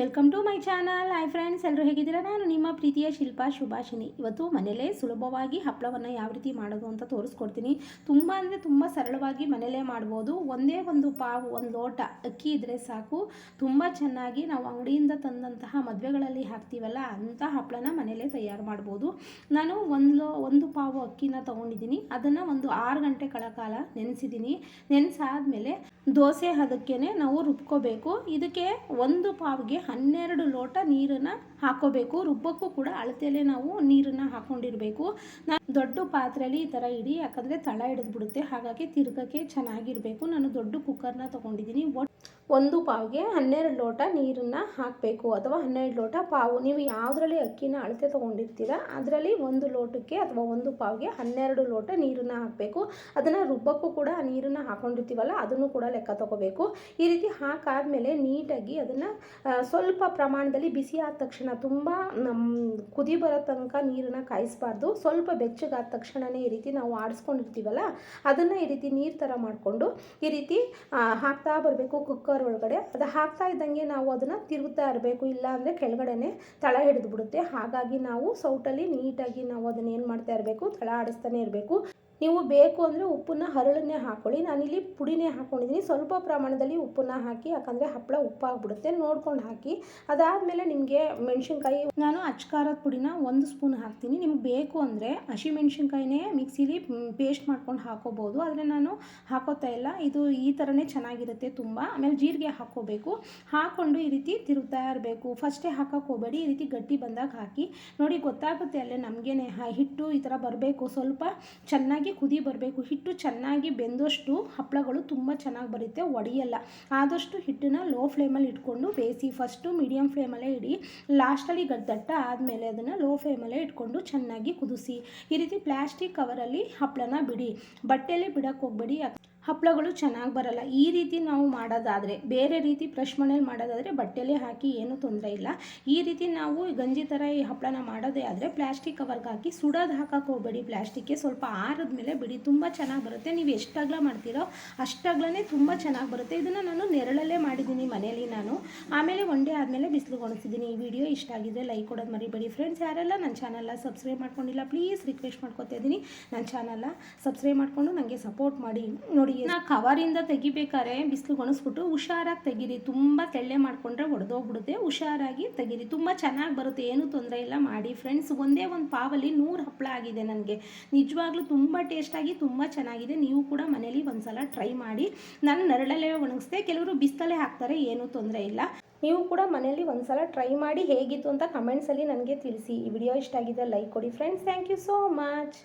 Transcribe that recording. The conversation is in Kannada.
Welcome to my channel hi friends ಎಲ್ಲರೂ ಹೇಗಿದ್ದೀರಾ? ನಾನು ನಿಮ್ಮ ಪ್ರೀತಿಯ ಶಿಲ್ಪಾ ಶುಭಾಷಿನಿ ಇವತ್ತು ಮನೆಯಲ್ಲೇ ಸುಲಭವಾಗಿ ಹಪ್ಪಳವನ್ನು ಯಾವ ರೀತಿ ಮಾಡೋದು ಅಂತ ತೋರಿಸ್ಕೊಡ್ತೀನಿ. ತುಂಬ ಅಂದರೆ ತುಂಬ ಸರಳವಾಗಿ ಮನೆಯಲ್ಲೇ ಮಾಡ್ಬೋದು. ಒಂದೇ ಒಂದು ಪಾವು, ಒಂದು ಲೋಟ ಅಕ್ಕಿ ಇದ್ದರೆ ಸಾಕು. ತುಂಬ ಚೆನ್ನಾಗಿ ನಾವು ಅಂಗಡಿಯಿಂದ ತಂದಂತಹ ಮದುವೆಗಳಲ್ಲಿ ಹಾಕ್ತೀವಲ್ಲ, ಅಂಥ ಹಪ್ಪಳನ ಮನೆಯಲ್ಲೇ ತಯಾರು ಮಾಡ್ಬೋದು. ನಾನು ಒಂದು ಲೋ, ಒಂದು ಪಾವು ಅಕ್ಕಿನ ತೊಗೊಂಡಿದ್ದೀನಿ. ಅದನ್ನು ಒಂದು ಆರು ಗಂಟೆ ಕಾಲ ನೆನೆಸಿದ್ದೀನಿ. ನೆನೆಸಾದ್ಮೇಲೆ ದೋಸೆ ಅದಕ್ಕೇ ನಾವು ರುಬ್ಕೋಬೇಕು. ಇದಕ್ಕೆ ಒಂದು ಪಾವಿಗೆ ಹನ್ನೆರಡು ಲೋಟ ನೀರನ್ನು ಹಾಕೋಬೇಕು. ರುಬ್ಬಕ್ಕೂ ಕೂಡ ಅಳತೆಯಲ್ಲೇ ನಾವು ನೀರನ್ನು ಹಾಕ್ಕೊಂಡಿರಬೇಕು ನಾನು ದೊಡ್ಡ ಪಾತ್ರೆಯಲ್ಲಿ ಈ ಥರ ಇಡಿ, ಯಾಕಂದರೆ ತಳ ಹಿಡಿದ್ಬಿಡುತ್ತೆ ಹಾಗಾಗಿ ತಿರ್ಗಕ್ಕೆ ಚೆನ್ನಾಗಿರಬೇಕು. ನಾನು ದೊಡ್ಡ ಕುಕ್ಕರ್ನ ತೊಗೊಂಡಿದ್ದೀನಿ. ಒಟ್ಟು ಒಂದು ಪಾವಿಗೆ ಹನ್ನೆರಡು ಲೋಟ ನೀರನ್ನು ಹಾಕಬೇಕು ಅಥವಾ ಹನ್ನೆರಡು ಲೋಟ ಪಾವು. ನೀವು ಯಾವುದರಲ್ಲಿ ಅಕ್ಕಿನ ಅಳತೆ ತೊಗೊಂಡಿರ್ತೀರ, ಅದರಲ್ಲಿ ಒಂದು ಲೋಟಕ್ಕೆ ಅಥವಾ ಒಂದು ಪಾವಿಗೆ ಹನ್ನೆರಡು ಲೋಟ ನೀರನ್ನು ಹಾಕಬೇಕು. ಅದನ್ನು ರುಬ್ಬಕ್ಕೂ ಕೂಡ ನೀರನ್ನು ಹಾಕೊಂಡಿರ್ತೀವಲ್ಲ, ಅದನ್ನು ಕೂಡ ಲೆಕ್ಕ ತಗೋಬೇಕು. ಈ ರೀತಿ ಹಾಕಾದಮೇಲೆ ನೀಟಾಗಿ ಅದನ್ನು ಸ್ವಲ್ಪ ಪ್ರಮಾಣದಲ್ಲಿ ಬಿಸಿ ಆದ ತಕ್ಷಣ ತುಂಬ ಕುದಿ ಬರೋ ತನಕ ನೀರನ್ನು ಕಾಯಿಸಬಾರ್ದು. ಸ್ವಲ್ಪ ಬೆಚ್ಚಗಾದ ತಕ್ಷಣವೇ ಈ ರೀತಿ ನಾವು ಆಡಿಸ್ಕೊಂಡಿರ್ತೀವಲ್ಲ, ಅದನ್ನು ಈ ರೀತಿ ನೀರು ಥರ ಮಾಡಿಕೊಂಡು ಈ ರೀತಿ ಹಾಕ್ತಾ ಬರಬೇಕು. ಕುಕ್ಕರ್ ಒಳಗಡೆ ಅದು ಹಾಕ್ತಾ ಇದ್ದಂಗೆ ನಾವು ಅದನ್ನು ತಿರುಗ್ತಾ ಇರಬೇಕು, ಇಲ್ಲ ಅಂದರೆ ಕೆಳಗಡೆನೆ ತಳ ಹಿಡಿದು ಬಿಡುತ್ತೆ. ಹಾಗಾಗಿ ನಾವು ಸೌಟಲ್ಲಿ ನೀಟಾಗಿ ನಾವು ಅದನ್ನ ಏನು ಮಾಡ್ತಾ ಇರಬೇಕು, ತಳ ಆಡಿಸ್ತಾನೆ ಇರಬೇಕು. ನೀವು ಬೇಕು ಅಂದರೆ ಉಪ್ಪನ್ನ ಹರಳನ್ನೇ ಹಾಕ್ಕೊಳ್ಳಿ ನಾನಿಲ್ಲಿ ಪುಡಿನೇ ಹಾಕ್ಕೊಂಡಿದ್ದೀನಿ ಸ್ವಲ್ಪ ಪ್ರಮಾಣದಲ್ಲಿ ಉಪ್ಪನ್ನ ಹಾಕಿ, ಯಾಕಂದರೆ ಹಪ್ಪಳ ಉಪ್ಪಾಗ್ಬಿಡುತ್ತೆ. ನೋಡ್ಕೊಂಡು ಹಾಕಿ. ಅದಾದಮೇಲೆ ನಿಮಗೆ ಮೆಣಸಿನ್ಕಾಯಿ ನಾನು ಅಚ್ಕಾರದ ಪುಡಿನ ಒಂದು ಸ್ಪೂನ್ ಹಾಕ್ತೀನಿ. ನಿಮ್ಗೆ ಬೇಕು ಅಂದರೆ ಹಸಿಮೆಣ್ಸಿನ್ಕಾಯಿನೇ ಮಿಕ್ಸಿಲಿ ಪೇಸ್ಟ್ ಮಾಡ್ಕೊಂಡು ಹಾಕೋಬೋದು. ಆದರೆ ನಾನು ಹಾಕೋತಾ ಇಲ್ಲ. ಇದು ಈ ಥರನೇ ಚೆನ್ನಾಗಿರುತ್ತೆ ತುಂಬ. ಆಮೇಲೆ ಹಾಕ್ಕೋಬೇಕು. ಹಾಕ್ಕೊಂಡು ಈ ರೀತಿ ತಿರುಗ್ತಾ ಇರಬೇಕು. ಫಸ್ಟೇ ಹಾಕೋಕ್ಕೆ ಹೋಗಬೇಡಿ. ಈ ರೀತಿ ಗಟ್ಟಿ ಬಂದಾಗ ಹಾಕಿ. ನೋಡಿ, ಗೊತ್ತಾಗುತ್ತೆ ಅಲ್ಲೇ ನಮಗೇನೆ. ಹಿಟ್ಟು ಈ ಥರ ಬರಬೇಕು. ಸ್ವಲ್ಪ ಚೆನ್ನಾಗಿ ಕುದಿ ಬರಬೇಕು. ಹಿಟ್ಟು ಚೆನ್ನಾಗಿ ಬೆಂದಷ್ಟು ಹಪ್ಪಳಗಳು ತುಂಬ ಚೆನ್ನಾಗಿ ಬರುತ್ತೆ. ಒಡೆಯಲ್ಲ. ಆದಷ್ಟು ಹಿಟ್ಟನ್ನ ಲೋ ಫ್ಲೇಮಲ್ಲಿ ಇಟ್ಕೊಂಡು ಬೇಯಿಸಿ. ಫಸ್ಟು ಮೀಡಿಯಮ್ ಫ್ಲೇಮಲ್ಲೇ ಇಡಿ. ಲಾಸ್ಟಲ್ಲಿ ಗದ್ದಟ್ಟ ಆದಮೇಲೆ ಅದನ್ನು ಲೋ ಫ್ಲೇಮಲ್ಲೇ ಇಟ್ಕೊಂಡು ಚೆನ್ನಾಗಿ ಕುದಿಸಿ. ಈ ರೀತಿ ಪ್ಲಾಸ್ಟಿಕ್ ಕವರಲ್ಲಿ ಹಪ್ಪಳನ ಬಿಡಿ. ಬಟ್ಟೆಯಲ್ಲಿ ಬಿಡೋಕ್ಕೆ ಹೋಗಬೇಡಿ. ಹಪ್ಪಳಗಳು ಚೆನ್ನಾಗಿ ಬರಲ್ಲ. ಈ ರೀತಿ ನಾವು ಮಾಡೋದಾದರೆ, ಬೇರೆ ರೀತಿ ಫ್ರೆಶ್ ಮನೇಲಿ ಮಾಡೋದಾದರೆ ಬಟ್ಟೆಲೆ ಹಾಕಿ ಏನೂ ತೊಂದರೆ ಇಲ್ಲ. ಈ ರೀತಿ ನಾವು ಗಂಜಿ ಥರ ಈ ಹಪ್ಪಳನ ಮಾಡೋದೇ ಆದರೆ ಪ್ಲಾಸ್ಟಿಕ್ ಕವರ್ಗೆ ಹಾಕಿ ಸುಡೋದು ಹಾಕಕ್ಕೆ ಹೋಗಬೇಡಿ. ಪ್ಲಾಸ್ಟಿಕ್ಗೆ ಸ್ವಲ್ಪ ಆರದ ಮೇಲೆ ಬಿಡಿ, ತುಂಬ ಚೆನ್ನಾಗಿ ಬರುತ್ತೆ. ನೀವು ಎಷ್ಟಾಗ್ಲ ಮಾಡ್ತೀರೋ ಅಷ್ಟಾಗ್ಲೇ ತುಂಬ ಚೆನ್ನಾಗಿ ಬರುತ್ತೆ. ಇದನ್ನು ನಾನು ನೆರಳಲ್ಲೇ ಮಾಡಿದ್ದೀನಿ ಮನೇಲಿ ನಾನು. ಆಮೇಲೆ ಒನ್ ಡೇ ಆದಮೇಲೆ ಬಿಸಿಲು ಒಣಗಿಸಿದ್ದೀನಿ. ಈ ವಿಡಿಯೋ ಇಷ್ಟ ಆಗಿದ್ರೆ ಲೈಕ್ ಕೊಡೋದು ಮರಿಬೇಡಿ. ಫ್ರೆಂಡ್ಸ್ ಯಾರೆಲ್ಲ ನನ್ನ ಚಾನಲ್ನ ಸಬ್ಸ್ಕ್ರೈಬ್ ಮಾಡ್ಕೊಂಡಿಲ್ಲ ಪ್ಲೀಸ್ ರಿಕ್ವೆಸ್ಟ್ ಮಾಡ್ಕೊತಾ ಇದ್ದೀನಿ. ನನ್ನ ಚಾನಲ್ನ ಸಬ್ಸ್ಕ್ರೈಬ್ ಮಾಡಿಕೊಂಡು ನನಗೆ ಸಪೋರ್ಟ್ ಮಾಡಿ. ನೋಡಿ ನಾ ಕವರಿಂದ ತೆಗಿಬೇಕಾದ್ರೆ ಬಿಸಿಲು ಒಣಸ್ಬಿಟ್ಟು ಹುಷಾರಾಗಿ ತೆಗೀರಿ. ತುಂಬ ತೆಳ್ಳೆ ಮಾಡಿಕೊಂಡ್ರೆ ಒಡೆದೋಗ್ಬಿಡುತ್ತೆ. ಹುಷಾರಾಗಿ ತೆಗೀರಿ. ತುಂಬ ಚೆನ್ನಾಗಿ ಬರುತ್ತೆ. ಏನೂ ತೊಂದರೆ ಇಲ್ಲ. ಮಾಡಿ ಫ್ರೆಂಡ್ಸ್, ಒಂದೇ ಒಂದು ಪಾವಲ್ಲಿ ನೂರು ಹಪ್ಪಳ ಆಗಿದೆ ನನಗೆ. ನಿಜವಾಗ್ಲೂ ತುಂಬ ಟೇಸ್ಟಾಗಿ ತುಂಬ ಚೆನ್ನಾಗಿದೆ. ನೀವು ಕೂಡ ಮನೇಲಿ ಒಂದ್ಸಲ ಟ್ರೈ ಮಾಡಿ. ನಾನು ನರಳಲ್ಲೇ ಒಣಗಿಸ್ದೆ. ಕೆಲವರು ಬಿಸ್ತಲೇ ಹಾಕ್ತಾರೆ. ಏನೂ ತೊಂದರೆ ಇಲ್ಲ. ನೀವು ಕೂಡ ಮನೇಲಿ ಒಂದ್ಸಲ ಟ್ರೈ ಮಾಡಿ ಹೇಗಿತ್ತು ಅಂತ ಕಮೆಂಟ್ಸಲ್ಲಿ ನನಗೆ ತಿಳಿಸಿ. ಈ ವಿಡಿಯೋ ಇಷ್ಟ ಆಗಿದೆ ಲೈಕ್ ಕೊಡಿ friends. Thank you so much.